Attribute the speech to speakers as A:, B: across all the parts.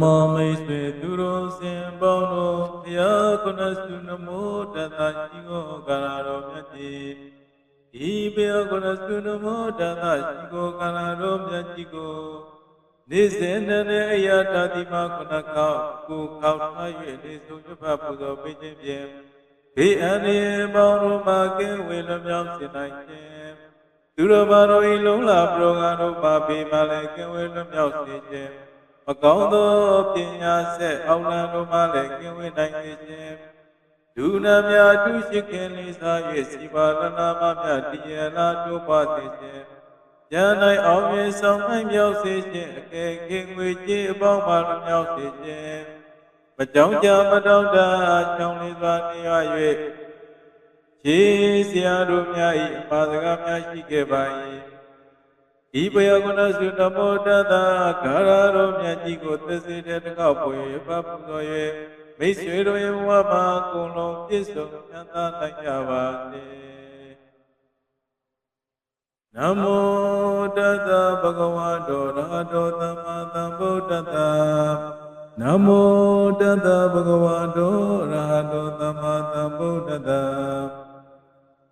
A: မောမိတ်ဆွေသူတို့စင်ပေါင်းတို့ဘုရားကုဏစုနမောတတရှိကိုကာရတော်မြတ်ကြီးဤဘုရားကုဏစုနမောတတရှိကိုကာရတော်မြတ်ကြီးကိုနေစဉ်နဲ့အရာတတိမခုနကောက်ကိုကောက်ထား၍နေဆုံးရွတ်ဖတ်ပူဇော်ပေးခြင်းဖြင့်ဘေးအန္တရာယ်ပေါင်းတို့မှာကင်းဝေလွန်မြောက်စေနိုင်ခြင်းသူတော်ဘာတော်ဤလုံးလာပရောဂံတို့မှာဘေးမှလည်းကင်းဝေလွန်မြောက်စေခြင်း မကောင်းသောပညာဆက်အောင်လံတို့မှလည်းကင်းဝေနိုင်စေခြင်းဒုနာမြတ်သူရှိခင်လေးစား၍စီပါလနာမမြတ်တည်ရလာတို့ပါစေခြင်းဉာဏ်၌အောင်မြင်ဆောင်နိုင်မြောက်စေခြင်းအကယ်ခင်ငွေကြေးအပေါင်းပါလွန်မြောက်စေခြင်းမကြောင်ကြမတောင့်တချောင်းလေးစွာနေရ၍ခြေဆရာတို့များ၏အပါစကားများရှိခဲ့ပါ၏ ဤဘယကုဏစုနမောတတဂါရတော်မြတ်ကြီးကိုသစ္စေတဲ့တကောက်ပွေပပူဇော်၍မိတ်ဆွေတို့ရဲ့ဘဝမှာအကုန်လုံးပြည့်စုံချမ်းသာနိုင်ကြပါစေနမောတတဗုဒ္ဓဝါတောရဟတောသမ္မာသမ္ဗုဒ္ဓတ္တနမောတတဗုဒ္ဓဝါတောရဟတောသမ္မာသမ္ဗုဒ္ဓတ္တ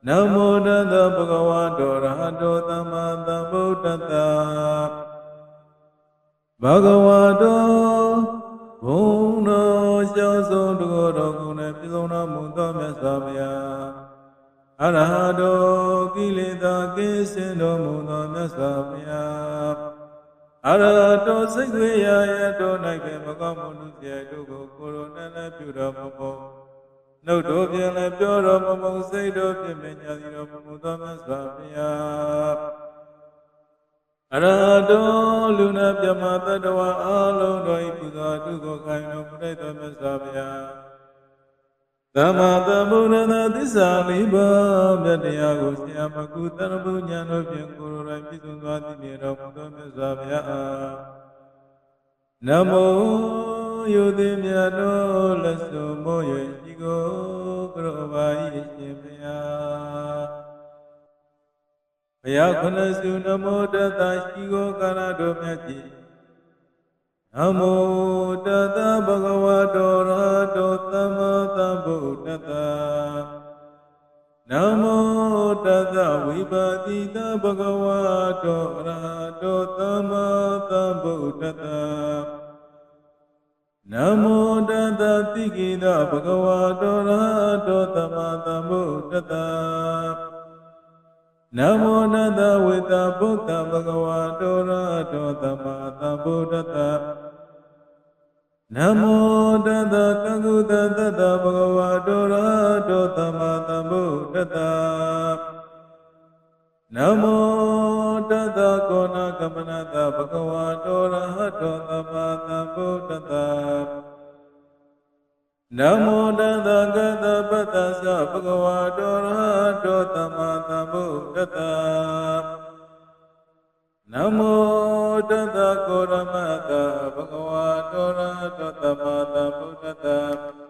A: နမောတတဗုဒ္ဓဝါတောရဟတောသမ္မာသမ္ဗုဒ္ဓတ္တဘဂဝါတောဘုံတော်ရှောင်းဆုံးတကောတော်ကိုယ်နဲ့ပြည့်စုံတော်မူသောမြတ်စွာဘုရားအရဟတောကိလေသာကင်းစင်တော်မူသောမြတ်စွာဘုရားအရဟတောစိတ်သွေးရာရတော၌ပင်မကောင်းမှုလူစီတို့ကိုကိုယ်တော်နဲ့လည်းပြုတော်မူဖို့ နှုတ်တို့ဖြင့်လည်းပြောတော်မမုံစိတ်တို့ဖြင့်ပင်ညာစီတော်မမူသောမြတ်စွာဘုရားအရဟတောလူနာပြမတတ္တဝအလုံးတို့ဤပူဇော်တုကိုခိုင်တော်မူတဲ့သောမြတ်စွာဘုရားသမ္မာသမ္ဗုဒ္ဓနာသစ္စာလေးပါးမြတ်တရားကိုဆရာမကုသရပုညာတို့ဖြင့်ကိုယ်တော်တိုင်ပြည့်စုံသွားသိမြင်တော်မူသောမြတ်စွာဘုရားအားနမောယုတိမြတ်တော်လက်စုံမို့၍ရှိ ကိုကရောပါ၏ရှင်ဘုရားဘုရားခုနစုနမောတတရှိကိုကာရတော်မြတ်ကြီးနမောတတဗုဒ္ဓဝါတောရဟတောသမ္မာသမ္ဗုဒ္ဓတ္တနမောတတဝိပါတိတဗုဒ္ဓဝါတောရဟတောသမ္မာသမ္ဗုဒ္ဓတ္တ နမောတတတိကိတဗုဒ္ဓဝါတောရဟတောသမ္မာသမ္ဗုဒ္ဓတ္တနမောနတဝေတဗုဒ္ဓဘဂဝါတောရတောသမ္မာသမ္ဗုဒ္ဓတ္တနမောတတကကုတတတဘဂဝါတောရတောသမ္မာသမ္ဗုဒ္ဓတ္တနမော တတကောဏကမနတဘဂဝါတောရတောသမ္မာသမ္ဗုဒ္ဓတ္တနမောတတကတပတ္တသဘဂဝါတောရတောသမ္မာသမ္ဗုဒ္ဓတ္တနမောတတကောရမတဘဂဝါတောရတောသမ္မာသမ္ဗုဒ္ဓတ္တ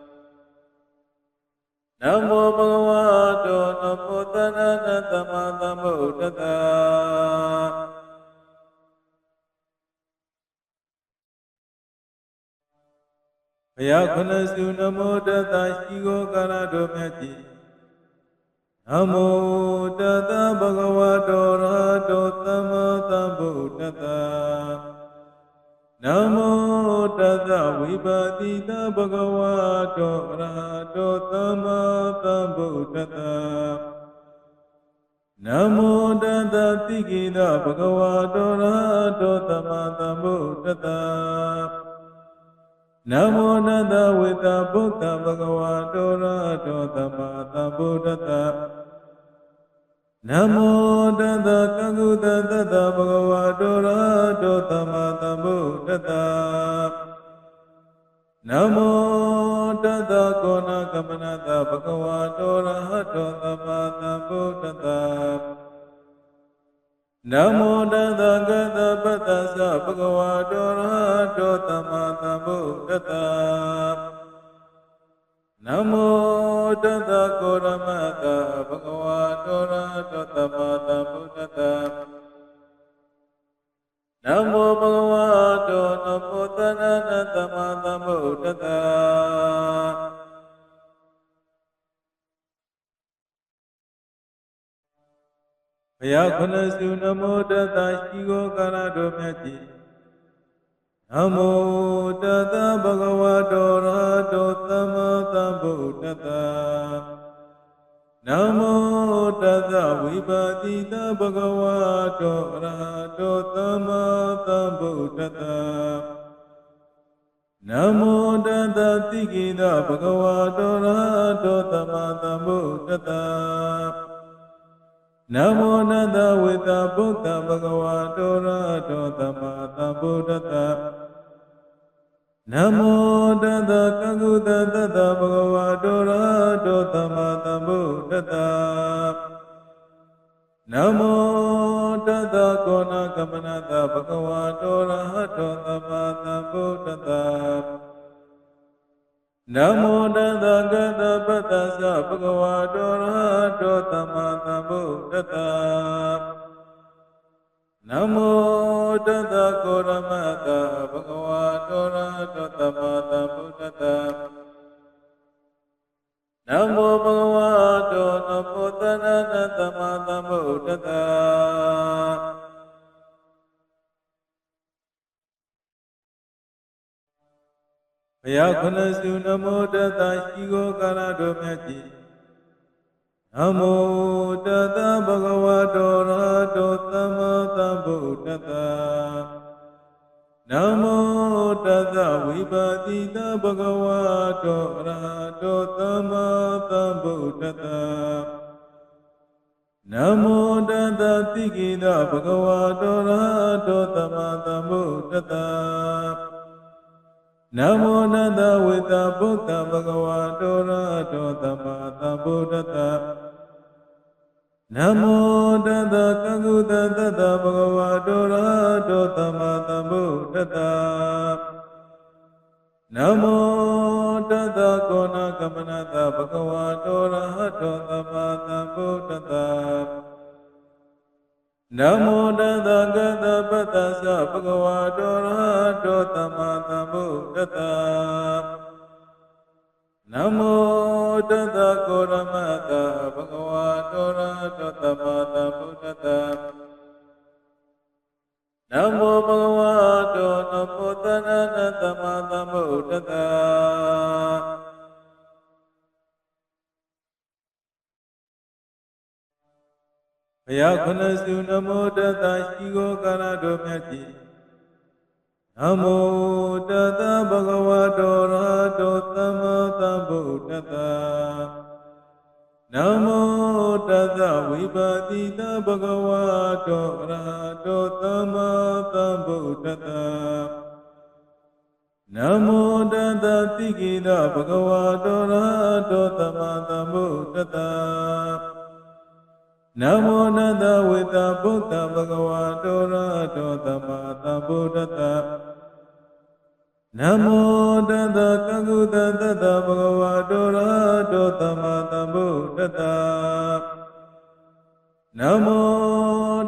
A: နမောဘဂဝါတောနမောတဏ္ဍသမ္မာသမ္ဗုဒ္ဓတ္တဘုရားခုနစုနမောတတရှိကိုကာရတော်မြတ်ကြီးနမောတတဗုဒ္ဓဝါတောရတောသမ္မာသမ္ဗုဒ္ဓတ္တ နမောတတဝိပါတိတဗုဒ္ဓဝါတောရတောသမ္မာသမ္ဗုဒ္ဓတ္တနမောတတတိကိတဗုဒ္ဓဝါတောရတောသမ္မာသမ္ဗုဒ္ဓတ္တနမောနတဝေတဗုဒ္ဓဘဂဝါတောရတောသမ္မာသမ္ဗုဒ္ဓတ္တ နမောတတကကုတတတဘဂဝါတောရတောသမ္မာသမ္ဗုဒ္ဓတ္တနမောတတကောဏကမနတဘဂဝါတောရတောသမ္မာသမ္ဗုဒ္ဓတ္တနမောတတကတပတ္တသဘဂဝါတောရဟတောသမ္မာသမ္ဗုဒ္ဓတ္တ နမောတတကောရမတဘဂဝါတောရဟတောသမ္မာသမ္ဗုဒ္ဓတ္တနနမောဘဂဝတောနမောတဏ္ဍနသမ္မာသမ္ဗုဒ္ဓတ္တဘုရားခုနစုနမောတတ္တရှိကိုကာရတော်မြတ်ကြီး နမောတတ္တဘဂဝတောရဟတောသမ္မာသမ္ဗုဒ္ဓတ္တနမောတတ္တဝိပါတိတဘဂဝတောအရဟတောသမ္မာသမ္ဗုဒ္ဓတ္တနမောတတ္တတိကိတဘဂဝတောအရဟတောသမ္မာသမ္ဗုဒ္ဓတ္တ နမောနတဝေတဗုဒ္ဓဘဂဝတောရဟတောသမ္မာသမ္ဗုဒ္ဓတ္တနမောတတကကုတတတဘဂဝတောရတောသမ္မာသမ္ဗုဒ္ဓတ္တနမောတတကောဏကမနတဘဂဝတောရတောသမ္မာသမ္ဗုဒ္ဓတ္တ နမောတတကတပတ္တသဘဂဝတောရတောသမ္မာသမ္ဗုဒ္ဓတ္တနမောတတကောရမတဘဂဝါတောရတောသမ္မာသမ္ဗုဒ္ဓတ္တနမောဘဂဝါတောနမောတဏ္ဍသမ္မာသမ္ဗုဒ္ဓတ္ဘုရားခုနစုနမောတတ္တရှိကိုကာရတော်မြတ်ကြီးနမောတတဗုဒ္ဓဝါတောရတောသမ္မာသမ္ဗုဒ္ဓတ္တနမောတတဝိပါတိတဗုဒ္ဓဝါတောရတောသမ္မာသမ္ဗုဒ္ဓတ္တနမောတတတိကိတဗုဒ္ဓဝါတောရတောသမ္မာသမ္ဗုဒ္ဓတ္တ နမောနတဝေတဗုဒ္ဓဘဂဝါတောရတောသမ္မာသမ္ဗုဒ္ဓတ္တနမောတတကကုတတတဘဂဝါတောရတောသမ္မာသမ္ဗုဒ္ဓတ္တနမောတတကောဏကမနတဘဂဝါတောရတောသမ္မာသမ္ဗုဒ္ဓတ္တ နမောတတကတပတ္တသဘဂဝါတောရတောသမ္မာသမ္ဗုဒ္ဓတ္တနမောတတကောရမတဘဂဝါတောရတောသမ္မာသမ္ဗုဒ္ဓတ္တနမောဘဂဝါတောနမောတဏ္ဍသမ္မာသမ္ဗုဒ္ဓတ္ဘုရားခုနစုနမောတတ္တရှိကိုကာရတော်မြတ်ကြီးနမောတတဗုဒ္ဓဝါတောရတောသမ္မာသမ္ဗုဒ္ဓတ္တနမောတတဝိပါတိတဗုဒ္ဓဝါတောရတောသမ္မာသမ္ဗုဒ္ဓတ္တနမောတတတိကိတဗုဒ္ဓဝါတောရတောသမ္မာသမ္ဗုဒ္ဓတ္တ နမောနတဝေတဗုဒ္ဓဘဂဝါတောရတောသမ္မာသမ္ဗုဒ္ဓတ္တနမောတတကကုတတတဘဂဝါတောရတောသမ္မာသမ္ဗုဒ္ဓတ္တနမော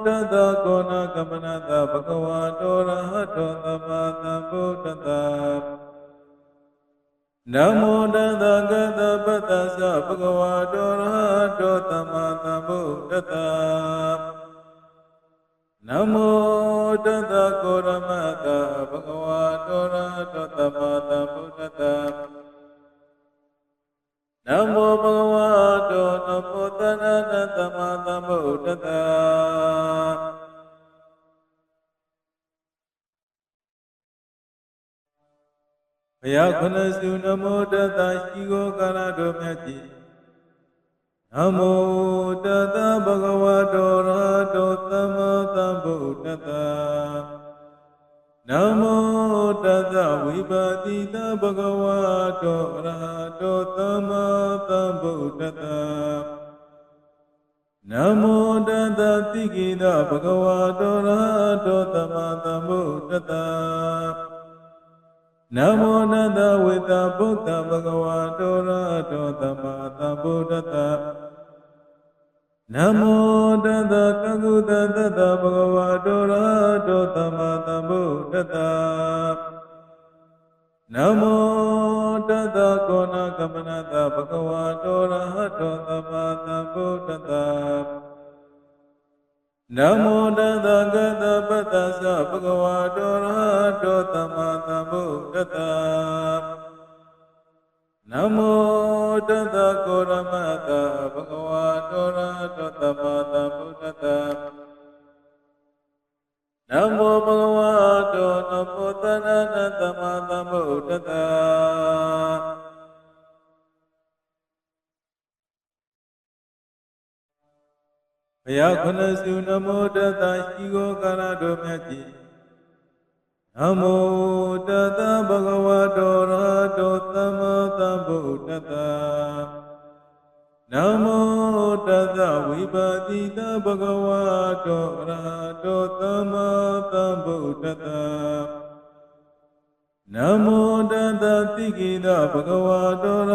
A: တတကောဏကမနတဘဂဝါတောရတောသမ္မာသမ္ဗုဒ္ဓတ္တ နမောတတကတပတ္တသဘဂဝါတောရဟတောသမ္မာသမ္ဗုဒ္ဓတ္တနမောတတကောရမတဘဂဝါတောရဟတောသမ္မာသမ္ဗုဒ္ဓတ္တနမောဘဂဝါတောနမောတဏ္ဍသမ္မာသမ္ဗုဒ္ဓတ္ဘုရားခုနစုနမောတတ္တရှိကိုကာရတော်မြတ်ကြီးနမောတတ္တဘဂဝတောရတောသမ္မာသမ္ဗုဒ္ဓတ္တနမောတတ္တဝိပါတိတဘဂဝတောအရဟတောသမ္မာသမ္ဗုဒ္ဓတ္တနမောတတ္တတိကိတဘဂဝတောရဟတောသမ္မာသမ္ဗုဒ္ဓတ္တ နမောနတဝေတဗုဒ္ဓဘဂဝါတောရတောသမ္မာသမ္ဗုဒ္ဓတ္တနနမောတတကကုတတတဘဂဝတောရဟတောသမ္မာသမ္ဗုဒ္ဓတနမောတတကောဏကမနတဘဂဝတောရဟတောသမ္မာသမ္ဗုဒ္ဓတ နမောတတကတပတ္တသဘဂဝတောရဟတောသမ္မာသမ္ဗုဒ္ဓတနမောတတကောရမတဘဂဝါတောရတောတမတဗုဒ္ဓတနမောဘဂဝါတောနမောတနနတမတဗုဒ္ဓ တဘုရားခုနစုနမောတတရှိကိုကာရတော်မြတ်ကြီးနမောတတဗုဒ္ဓဝါတောရတောသမ္မာသမ္ဗုဒ္ဓတ္တနမောတတဝိပါတိတဗုဒ္ဓဝါတောရတောသမ္မာသမ္ဗုဒ္ဓတ္တနမောတတတိကိတဗုဒ္ဓဝါတောရ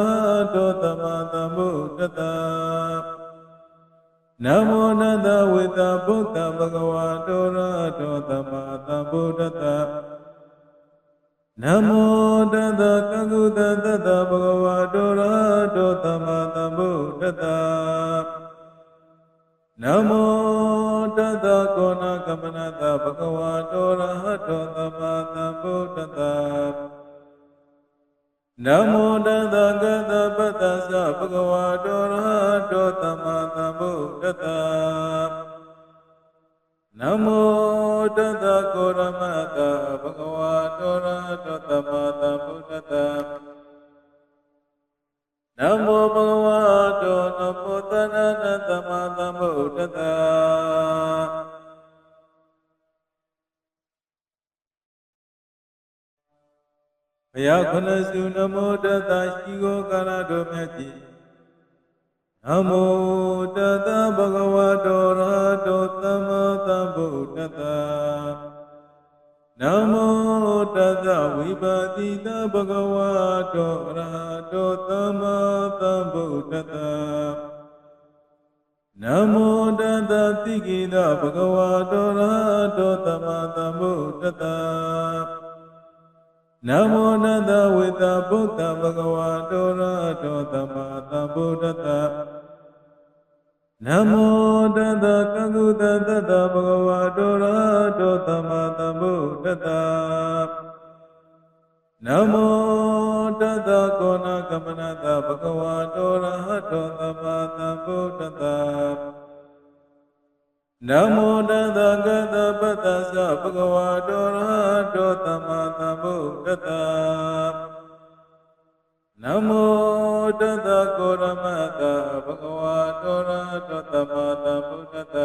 A: တောသမ္မာသမ္ဗုဒ္ဓတ္တ နမောနတဝေတဗုဒ္ဓဘဂဝါတောရတောသမ္မာသမ္ဗုဒ္ဓတ္တနမောတတကကုတတတဘဂဝါတောရတောသမ္မာသမ္ဗုဒ္ဓတ္တနမောတတကောဏကမနတဘဂဝါတောရတောသမ္မာသမ္ဗုဒ္ဓတ္တ နမောတတကတပတ္တသဘဂဝါတောရဟတောသမ္မာသမ္ဗုဒ္ဓတ္တနမောတတကောရမတဘဂဝါတောရဟတောသမ္မာသမ္ဗုဒ္ဓတ္တနမောဘဂဝါတောနမောတနနသမ္မာသမ္ဗုဒ္ဓတ္ဘုရားခုနစုနမောတတရှိကိုကာရတော်မြတ်ကြီးနမောတတဘဂဝတောရဟတောသမ္မာသမ္ဗုဒ္ဓတ္တနမောတတဝိပါတိတဘဂဝတောရဟတောသမ္မာသမ္ဗုဒ္ဓတ္တနမောတတတိကိတဘဂဝတောရဟတောသမ္မာသမ္ဗုဒ္ဓတ္တ နမောနတဝေတဗုဒ္ဓဘဂဝါတောရတောသမ္မာသမ္ဗုဒ္ဓတ္တနမောတတကကုတတတဘဂဝါတောရတောသမ္မာသမ္ဗုဒ္ဓတ္တနမောတတကောဏကမနတဘဂဝါတောရတောသမ္မာသမ္ဗုဒ္ဓတ္တ နမောတတကတပတ္တသဘဂဝါတောရဟတောသမ္မာသမ္ဗုဒ္ဓတ္တနမောတတကောရမတဘဂဝါတောရဟတောသမ္မာသမ္ဗုဒ္ဓတ္တ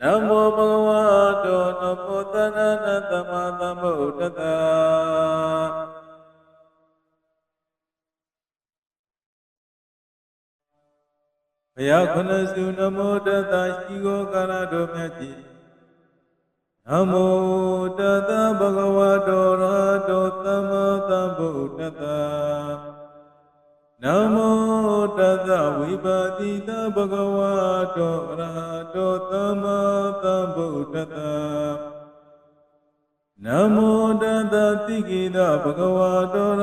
A: နမောဘဂဝါတောနမောတနနသမ္မာသမ္ဗုဒ္ဓတ္တ ဘုရားခုနစုနမောတတရှိကိုကာရတော်မြတ်ကြီးနမောတတဘဂဝတောရတောသမ္မာသမ္ဗုဒ္ဓတ္တနမောတတဝိပါတိတဘဂဝတောရတောသမ္မာသမ္ဗုဒ္ဓတ္တနမောတတတိကိတဘဂဝတောရ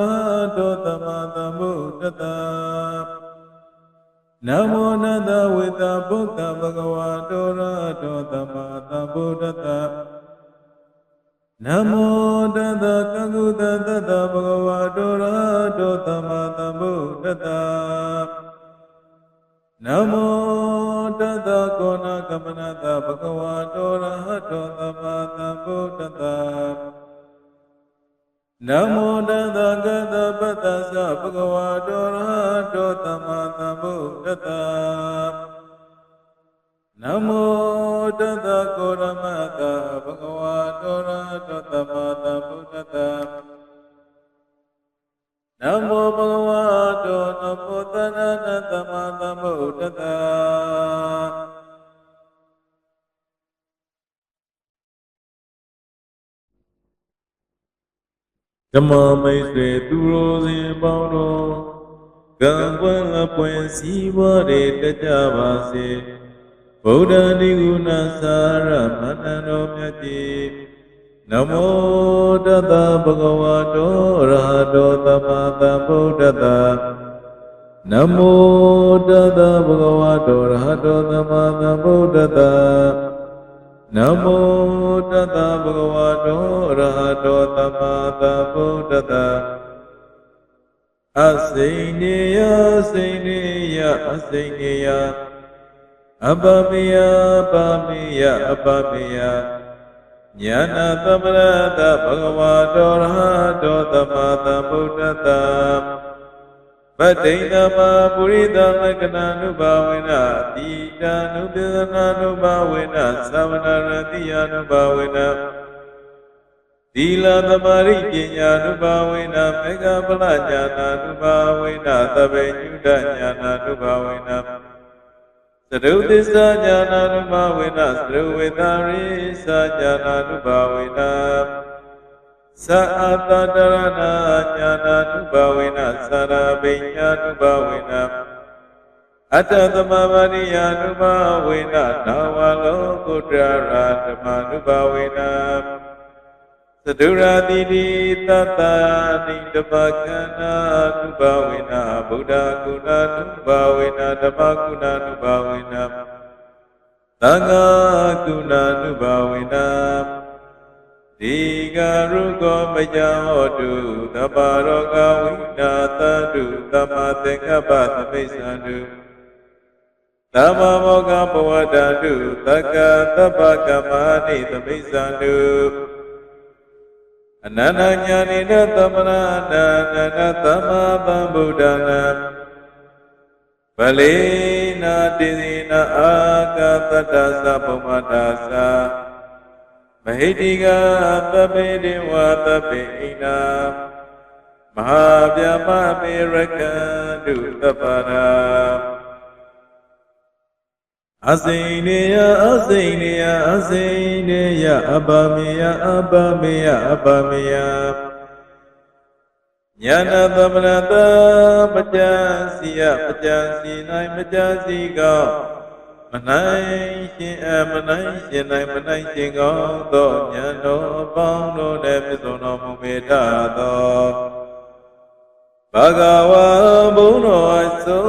A: တောသမ္မာသမ္ဗုဒ္ဓတ္တ နမောနတဝေတဗုဒ္ဓဘဂဝါတောရတောသမ္မာသမ္ဗုဒ္ဓတ္တနမောတတကကုတတတဘဂဝါတောရတောသမ္မာသမ္ဗုဒ္ဓတ္တနမောတတကောဏကမနတဘဂဝါတောရတောသမ္မာသမ္ဗုဒ္ဓတ္တ နမောတတကတပတ္တသဘဂဝါတောရဟတောသမ္မာသမ္ဗုဒ္ဓတ္တနမောတတကောရမတဘဂဝါတောရဟတောသမ္မာသမ္ဗုဒ္ဓတ္တနမောဘဂဝါတောနမောတနနသမ္မာသမ္ဗုဒ္ဓ ဓမ္မမိတ်ဆွေသူတော်စင်ပေါင်းတော်ကကံပွင့်အပွင့်စည်းဝါးတွေတကြပါစေဗုဒ္ဓနိဂုဏသာရမဏ္ဍတော်မြတ်ကြီးနမောတတဗုဒ္ဓဝါတောရဟတောသမ္မာသမ္ဗုဒ္ဓတ္တနမောတတဗုဒ္ဓဝါတောရဟတောသမ္မာသမ္ဗုဒ္ဓတ္တ နမောတတဗုဒ္ဓဝါတောရဟတောသမ္မာသမ္ဗုဒ္ဓတ္တအစိမ့်နေယစိမ့်နေယအစိမ့်နေယအပမေယပမေယအပမေယညာနာသမ္ပရတဘဂဝါတောရဟတောသမ္မာသမ္ဗုဒ္ဓတ္တပတ္တိဏမပုရိသမကနာနုဘာဝေနတိတာနုပိသနာနုဘာဝေနသဝနာရတိယနုဘာဝေနသီလသမารိပညာနုဘာဝေနမေဃပလညာနာနုဘာဝေနသဗ္ဗညုတညာနာနုဘာဝေနသရုသစ္စာညာနာနုဘာဝေနသရုဝေတာရိစာညာနာနုဘာဝေန သာအတတရဏညာနာနုဘာဝေနသာရဘိညာနုဘာဝေနအတ္တသမဝရိယာနုဘာဝေနနာဝလောကုတ္တရာဓမ္မနုဘာဝေနသဒုရာတိတိတတ္တာတိတပကန္နာနုဘာဝေနဗုဒ္ဓကုဏနုဘာဝေနဓမ္မကုဏနုဘာဝေနသံဃာကုဏနုဘာဝေန ဒီကရုကောမကြဟောတုသဗ္ဗရောဂဝိနာတတုသမ္မာသင်္ကပ္ပသမိစ္ဆန္တုသမ္မာမောကဘဝတတုသက္ကသဗ္ဗကမ္မာနိသမိစ္ဆန္တုအနန္တညာနိတသမဏအနန္တသမ္မာသမ္ဗုဒ္ဓနာပလေနာတိသိနာအာကတတ္တသဗ္ဗမတ္တသာ မဟိတိကသဗ္ဗေတိဝသဗ္ဗေဣနာမဟာဗျာမမေရကံတုသဗ္ဗရာအစိမ့်နေယအစိမ့်နေယအစိမ့်နေယအပမေယအပမေယအပမေယညာနာသမဏတပကြံစီယပကြံစီ၌မကြံစီကော မနိုင်ရှင်အမနိုင်ရှင်နိုင်မနိုင်ရှင်ကောင်းသောဉာဏ်တော်အပေါင်းတို့နှင့်ပြည့်စုံတော်မူပေတတ်သောဘဂဝါဘုန်းတော်အစုံ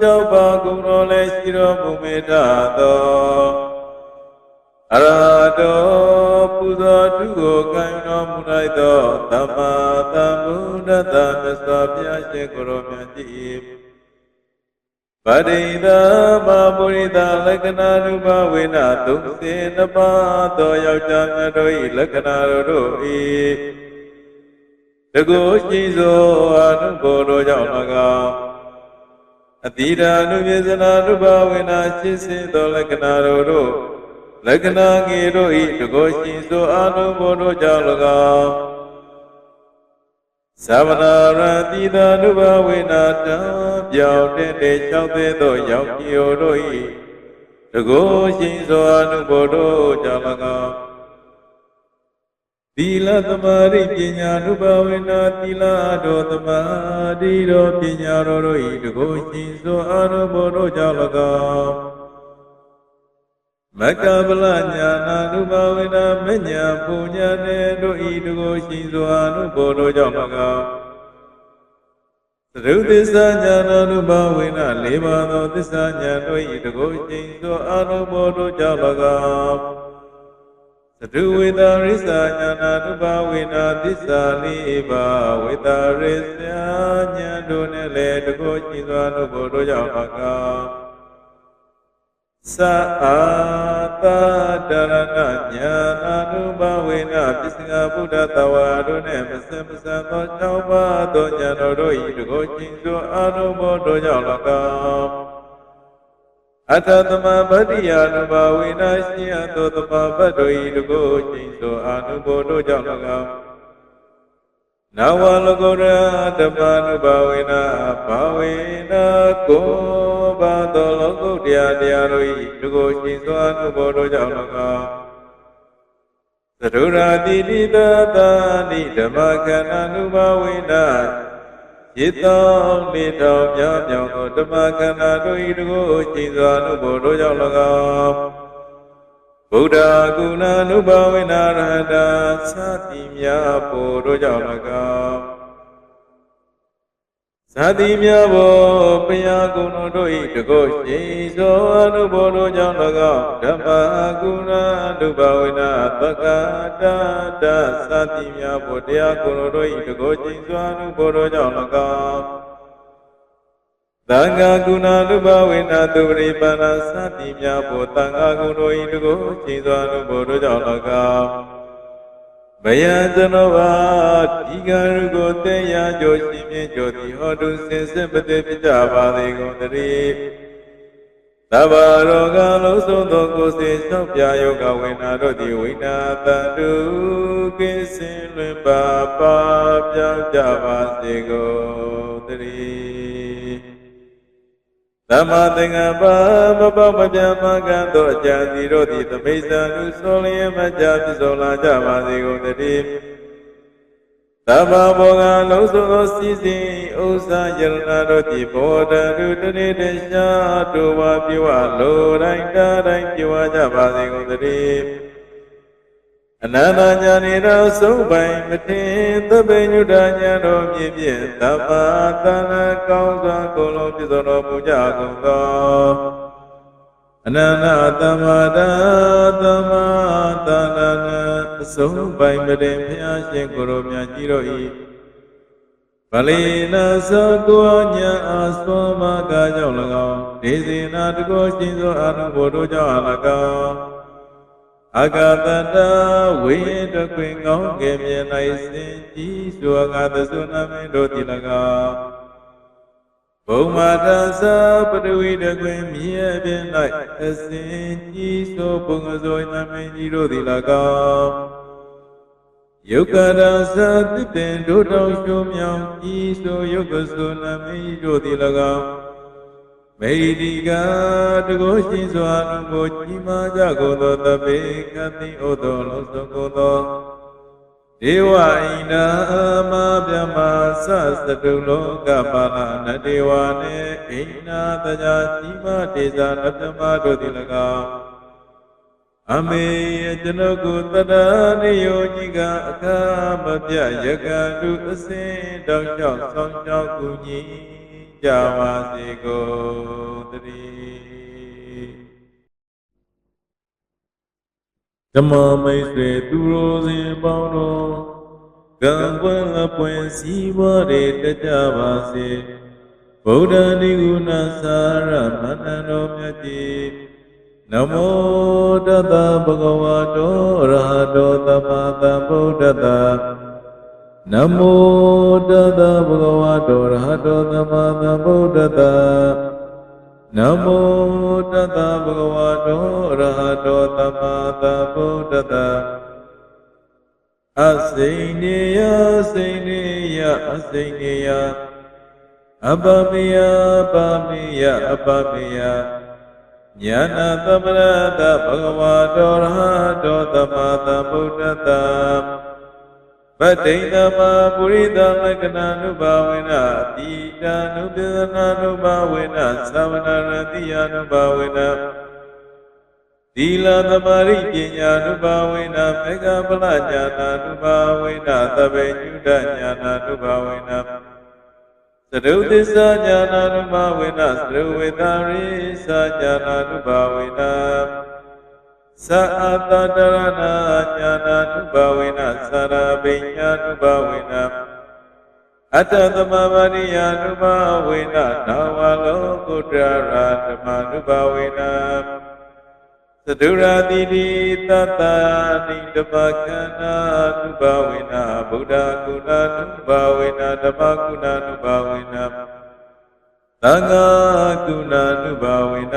A: ကြောက်ပါကုတော်လည်းရှိတော်မူပေတတ်သောအရဟတောပူဇော်တုကိုကံတော်မူလိုက်သောသမ္မာသမ္ဗုဒ္ဓတ္တမြတ်စွာဘုရားရှင်ကိုယ်တော်မြတ်ကြီး ပရိဒမပုရိသလက္ခဏာရူပဝေနသုံးစေနပါသောယောက်ျားများတို့၏လက္ခဏာတို့၏တကုရှိသောအနုဘောတို့ကြောင့်၎င်းအတိဒာနုပြေစနာရူပဝေနရှင်းစင်သောလက္ခဏာတို့လက္ခဏာငေတို့၏တကုရှိသောအနုဘောတို့ကြောင့်၎င်း သဗ္ဗနာရတိတာနုဘဝေနာတံပြောင်းတဲ့တဲ့၆သေးသောရောက်ကြည်တို့၏တကောရှင်သောအနုဘောတို့ကြောင့်၎င်းသီလသမารိပညာနုဘဝေနာသီလတော်သမာဓိတော်ပညာတော်တို့၏တကောရှင်သောအနုဘောတို့ကြောင့်၎င်း မကဗလညာနာနုဘဝေနာမညာပူညာနေတို့ဤတကိုရှိစွာနုဘောတို့ကြောင့်၎င်းသရုသစ္စာညာနာနုဘဝေနာလေးပါးသောသစ္စာညာတို့ဤတကိုရှိစွာအနုဘောတို့ကြောင့်၎င်းသတုဝေတာရိစ္ဆာညာနာနုဘဝေနာသစ္စာလေးပါးဝေတာရိစ္ဆာညာတို့နှင့်လည်းတကိုရှိစွာနုဘောတို့ကြောင့်၎င်း သာအာတတရဏညာနာနုဘဝေနပစ္စကဗုဒ္ဓတဝါတို့နှင့်မစင်မစံသော၆ပါးသောဉာဏ်တော်တို့၏တကောချင်းစွာအာနုဘောတို့ကြောင့်၎င်းအထသမဗတ္တိယနုဘဝေနရှိအပ်သောသမဘတ်တို့၏တကောချင်းစွာအာနုဘောတို့ကြောင့်၎င်း နဝလကောရဓမ္မနုဘဝေနဘာဝေနကိုဘာသောလောကုတ္တရာတရားတို့၏တကိုရှိစွာနုဘောတို့ကြောင့်၎င်းသရုရာတိတိတသာနိဓမ္မကန္နနုဘဝေနจิตတောနေတော်မြောင်မြောင်သောဓမ္မခန္ဓာတို့ဤတကိုယ်ကျင့်စွာအနုဘောတို့ကြောင့်၎င်း ဗုဒ္ဓကုဏ ानु ဘဝေနရဟတာသတိမြတ်ဖို့တို့ကြောင့်၎င်းသတိမြတ်ဖို့ဘုရားကုဏတို့ဤတကိုယ်ကျင့်စွာအနုဘောတို့ကြောင့်၎င်းဓမ္မကုဏ ानु ဘဝေနသက္ကတာတသတိမြတ်ဖို့တရားကုဏတို့ဤတကိုယ်ကျင့်စွာအနုဘောတို့ကြောင့်၎င်း သံဃာကုဏနုဘဝေနသုပရိပါဏသတိမြဘောသံဃာကုဏဤတကိုချိန်စွာနုဘောတို့ကြောင့်၎င်းဘယံသနောဘာဒီကရုကိုတေယကြိုရှင်မြင့်ကြိုသည်ဟောတုစင်စစ်ပတိပိကြပါသည်ကုန်တည်းသဗ္ဗရောဂလုံးစုံသောကိုယ်စေလျှောက်ပြယောဂဝိနာတို့သည်ဝိနာတတုကိစင်လွင်ပါပါပြောင်းကြပါစေကုန်တည်း သမ္မာသင်္ကပ္ပမပောက်မပြတ်မကံသောအကြံစီတို့သည်သမိစ္ဆာနုဆိုလျက်မကြပြည့်စုံလာကြပါစေကုန်တည်းသဗ္ဗဘောဂလုံးစုံသောစီစဉ်ဥစ္စာယရဏတို့သည်ဘောဓတုတရေတရှာတို့ဝါပြေဝလိုတိုင်းတာတိုင်းပြေဝကြပါစေကုန်တည်း အနန္တညာနေတော်ဆုံးပိုင်မထင်သဗ္ဗညုတညာတော်မြည်ဖြင့်သဗ္ဗတဏကောင်းစွာကိုယ်လုံးပြည့်စုံတော်မူကြကုန်သောအနန္တသမ္မာဒသမ္မာတဏနာအဆုံးပိုင်မတင်ဘုရားရှင်ကိုယ်တော်မြတ်ကြီးတော်၏ဗလိနာသကောညာအာသောမကာကြောင့်၎င်းဒေဇေနာတကောရှင်သောအာရုံဘောတို့ကြောင့်၎င်း အဂတတဝိတကွင်ကောင်းကဲ့မြင်၌စင်ကြီးစွာကသသုနမေတို့တိ၎င်းဘုံမာတသပတဝိတကွင်မြည်ပြင်း၌အစဉ်ကြီးစွာဘုံအစိုးနမေကြီးတို့တိ၎င်းယုတ်ကရသတိပင်တို့တောင်ရှုံမြောင်ကြီးစွာယုတ်ကဆုနမေကြီးတို့တိ၎င်း မေဒီကတကိုရှင်စွာနုကိုကြီးမားကြကုန်သောတပေကတိဩသောလုံးစုံကုန်သောဒေဝဣန္ဒာမဗျမသသတုလောကပါလနတေဝနေဣန္နာတကြာကြီးမားဒေဇာနဗျမတို့သည်၎င်းအမေယကျွန်ုပ်ကိုတတနိယောကြီးကအခါမပြယကတုအစဉ်တောင်းလျှောက်ဆောင်ကြောက်ကူညီ ကြပါစေကုန်တည်းဓမ္မမိတ်ဆွေသူတော်စင်ပေါင်းတော်ကံပွင့်အပွင့်စီးပွားတွေတကြပါစေဗုဒ္ဓနိဂုဏသာရမန္တတော်မြတ်ကြီးနမောတတဗုဒ္ဓဝါတောရဟတောသမ္မာသမ္ဗုဒ္ဓတ္တ နမောတတဗုဒ္ဓဝါတောရဟတောသမ္မာသမ္ဗုဒ္ဓတ္တနမောတတဗုဒ္ဓဝါတောရဟတောသမ္မာသမ္ဗုဒ္ဓတ္တအစိမ့်နေယစိမ့်နေယအစိမ့်နေယအပမေယပမေယအပမေယညာနာသမ္ပရတဘဂဝါတောရဟတောသမ္မာသမ္ဗုဒ္ဓတ္တ ပတ္တိနမပုရိသလက္ခဏာနုဘာဝေနတိတာနုပိသနာနုဘာဝေနသဝနာရတိယနုဘာဝေနသီလသမารိပညာနုဘာဝေနမေဃပလညာနာနုဘာဝေနသဗ္ဗညုတညာနာနုဘာဝေနသရုသစ္စာညာနာနုဘာဝေနသရုဝေတာရိစာညာနာနုဘာဝေန သာအတတရဏညာနာနုဘဝေနသာရဘိညာနုဘဝေနအတ္တသမဝရိယာနုဘဝေနနာဝလောကုတ္တရာဓမ္မနုဘဝေနသဒုရာတိတိတတတိတပခန္နာနုဘဝေနဗုဒ္ဓကုဏနုဘဝေနဓမ္မကုဏနုဘဝေနသံဃာကုဏနုဘဝေန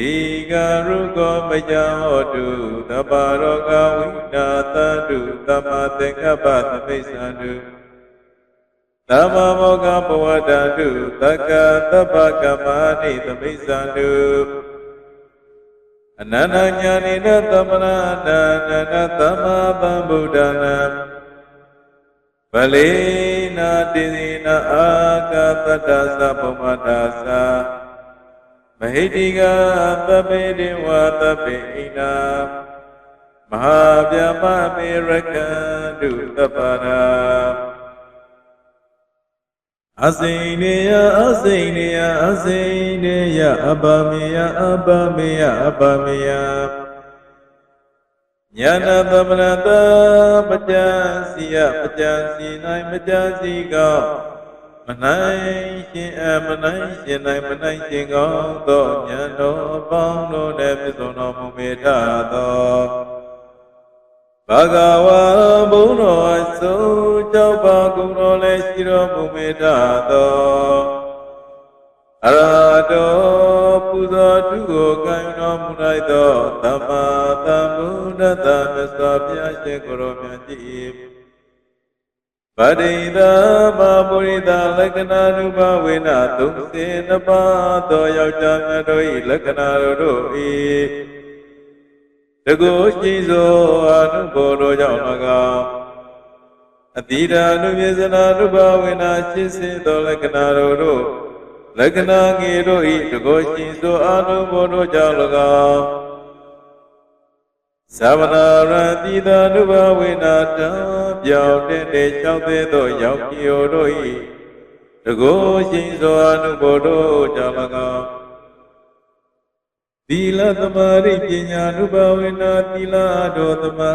A: ဒီကရုကောမကြဟောတုသဗ္ဗရောဂဝိနာတတုသမ္မာသင်္ကပ္ပသမိစ္ဆန္တုသမ္မာမောဂဘဝတတုသက္ကသဗ္ဗကမ္မာနိသမိစ္ဆန္တုအနန္တညာနိနသမ္မနာနန္ဒသမ္မာသမ္ဗုဒ္ဓနာဗလေနာတေဇိနာအာကတတ္တသဗ္ဗမတ္တသ महिदिगा तपेरिवातपेना महाव्यमामेरकन्दुतपरा असीनिया असीनिया असीनिया अबमिया अबमिया अबमिया ज्ञान तमनता पचासिया पचासी नाय पचासी गाँव မမေရကံတုတပ္ပရာအစိနေယအစိနေယအစိနေယအပမေယအပမေယအပမေယညာနာသမရတပကြံစီယပကြံစီနိုင်ပကြံစီကောမနိုင်ရှင်အမနိုင်ရှင်နိုင်မနိုင်ရှင်ကောင်းသောဉာဏ်တော်ပေါင်းတို့နဲ့ပြည့်စုံတော်မူပေထသောဘဂဝါဘုန်းတော်အစုံကြောက်ပါကုတော်လည်းရှိတော်မူပေထသောအရဟတောပူဇော်တုကိုကံတော်မူလိုက်သောသမ္မာသမ္ဗုဒ္ဓတ္တမြတ်စွာဘုရားရှင်ကိုယ်တော်မြတ်ကြီး ပရိသမပုရိသလက္ခဏာနုဘဝေနသုံးစေနပါသောယောက်ျားများတို့၏လက္ခဏာတို့၏တကုရှိသောအနုဘောတို့ကြောင့်၎င်းအတိဒာနုပြေစနာနုဘဝေနရှင်းစေသောလက္ခဏာတို့လက္ခဏာငေတို့ဤတကောရှိသောအာနုဘောတို့ကြောင့်၎င်း သဗ္ဗနာရတိတာနုဘဝေနာတံပြောင်းတဲ့တဲ့၆သေးသောရောက်ပြိုတို့ဤတကောရှိသောအာနုဘောတို့ကြောင့်၎င်းသီလသမာဓိပညာနုဘဝေနာသီလတော်သမာ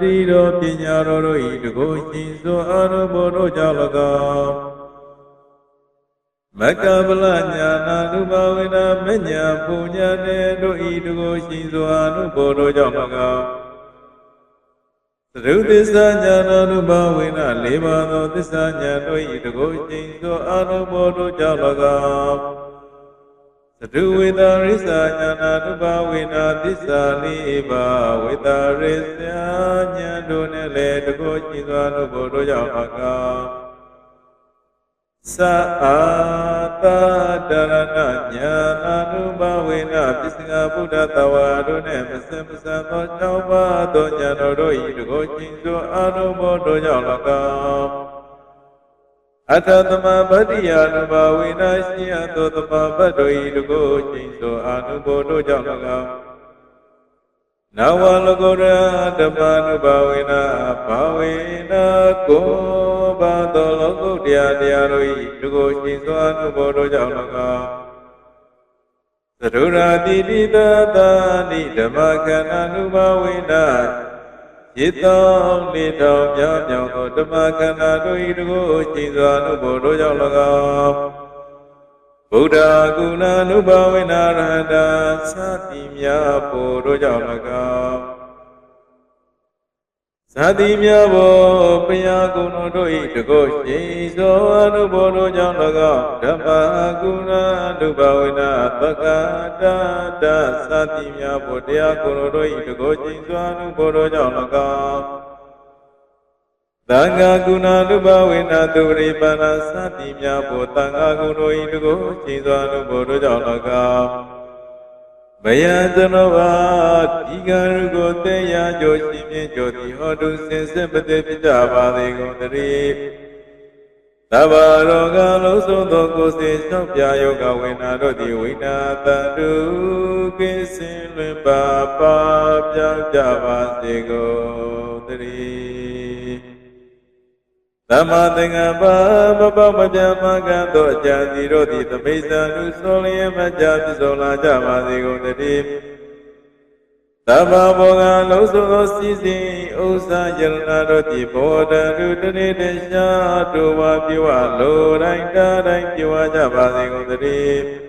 A: ဓိတော်ပညာတော်တို့ဤတကောရှိသောအာနုဘောတို့ကြောင့်၎င်း မကဗလညာနာနုဘဝေနာမညာပူညာနေတို့ဤတကိုရှိစွာနုဘောတို့ကြောင့်၎င်းသရုသစ္စာညာနာနုဘဝေနာ၄ပါးသောသစ္စာညာတို့ဤတကိုရှိစွာအာနုဘောတို့ကြောင့်၎င်းသတုဝေတာရိစ္ဆာညာနာနုဘဝေနာသစ္စာ၄ပါးဝေတာရိစ္ဆာညာတို့နှင့်လည်းတကိုရှိစွာနုဘောတို့ကြောင့်၎င်း သာအာတာတရဏညာနာနုဘဝေနပစ္စကဗုဒ္ဓတဝါတို့နှင့်မစင်မစံသော၆ပါးသောညာတော်တို့၏တကိုချင်းစွာအာနုဘောတို့ကြောင့်၎င်းအထသမဗတ္တိယနုဘဝေနရှိအပ်သောသမဘတ်တို့၏တကိုချင်းစွာအာနုဘောတို့ကြောင့်၎င်း နဝလကုရဓမ္မနုဘဝေနဘာဝေနကိုဘာသောလောကုတ္တရာတရားတို့၏တကိုရှိစွာနုဘောတို့ကြောင့်၎င်းသရုရာတိတိတသာနိဓမ္မခန္ဓာနုဘဝေနရေတောင်းလေတောင်းမြောင်းမြောင်းသောဓမ္မခန္ဓာတို့၏တကိုရှိစွာနုဘောတို့ကြောင့်၎င်း ဗုဒ္ဓဂုဏနုဘဝေနာရဟတာသတိမြတ်ဘုတို့ကြောင့်၎င်းသတိမြတ်ဘုဘုရားဂုဏတို့၏တကုရှိသောအနုဘောတို့ကြောင့်၎င်းဓမ္မဂုဏနုဘဝေနာသက္ကတာတသတိမြတ်ဘုတရားဂုဏတို့၏တကုရှိသောအနုဘောတို့ကြောင့်၎င်း သံဃာကုဏလူဘဝေနသူရိပန္နသတိမြတ်ဘုသံဃာကုဏဤတကိုခြေစွာနုဘောတို့ကြောင့်၎င်းဘယံသနောဘာဒီကရုကိုတေယကြောရှင်ဖြင့်ကြောတိဟောတုစင်စစ်ပတိပိတပါသေးကုန်တည်းသဗ္ဗရောဂလုံးစုံသောကိုယ်စေလျှောက်ပြယောဂဝေနာတို့သည်ဝိနာတတုကိစင်လွင်ပါပါပြောင်းကြပါစေကုန်တည်း သမ္မာသင်္ကပ္ပမပေါမပြမကံသောအကြံစီတို့သည်သမိစ္ဆာနုဆုံးလျက်မကြပြဆုံးလာကြပါစေကုန်တည်းသဗ္ဗဘောဂလုံးစုံသောစီစဉ်ဥစ္စာယရဏတို့သည်ဘောဓတုတနေ့တရှာတို့ဝါပြေဝလိုတိုင်းတာတိုင်းပြေဝကြပါစေကုန်တည်း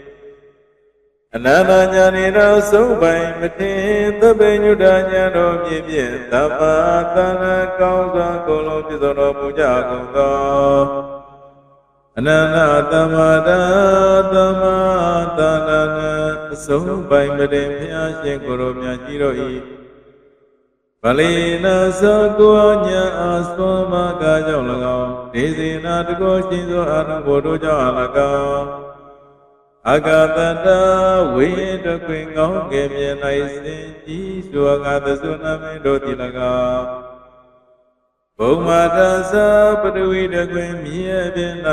A: အနန္တညာနေတော်ဆုံးပိုင်မထင်သဗ္ဗညုတညာတော်မြည်ဖြင့်သဗ္ဗသန္တကောင်းစွာကိုယ်လုံးပြည့်စုံတော်မူကြကုန်သောအနန္တသမ္မာဒသမ္မာသန္တနာအဆုံးပိုင်မတင်ဘုရားရှင်ကိုယ်တော်မြတ်ကြီးတော်၏ဗလိနာသကောညာအာသောမကာကြောင့်၎င်းဒေဇေနာတကောရှင်သောအာနဘောတို့ကြောင့်၎င်း အကတတဝိတကွင်ကောင်းကင်မြေ၌စင်ကြီးစွာကသသုနမေတို့တိ၎င်းဘုံမာတသပတဝိတကွင်မြည်အပြင်၌